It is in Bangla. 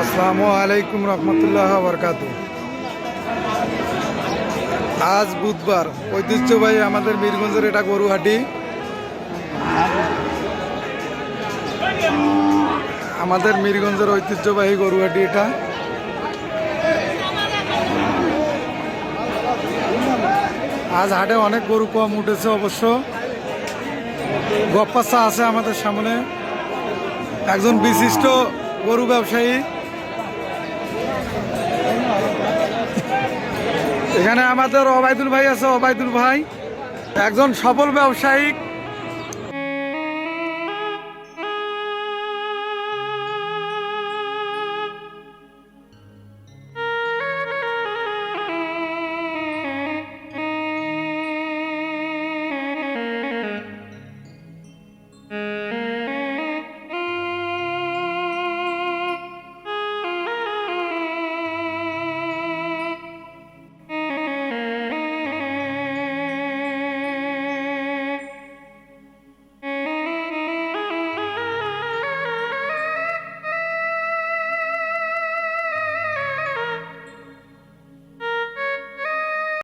আসসালামু আলাইকুম রহমতুল্লাহ বরকাত। আজ বুধবার, ঐতিহ্যবাহী আমাদের বীরগঞ্জের এটা গরুহাটি। আমাদের মিরগঞ্জের ঐতিহ্যবাহী গরুহাটি এটা। আজ হাটে অনেক গরু কম উঠেছে অবশ্য। গপ্পাসা আছে আমাদের সামনে। একজন বিশিষ্ট গরু ব্যবসায়ী। এখানে আমাদের অবায়দুল ভাই আছে অবায়দুল ভাই একজন সফল ব্যবসায়িক Thank mm -hmm. you.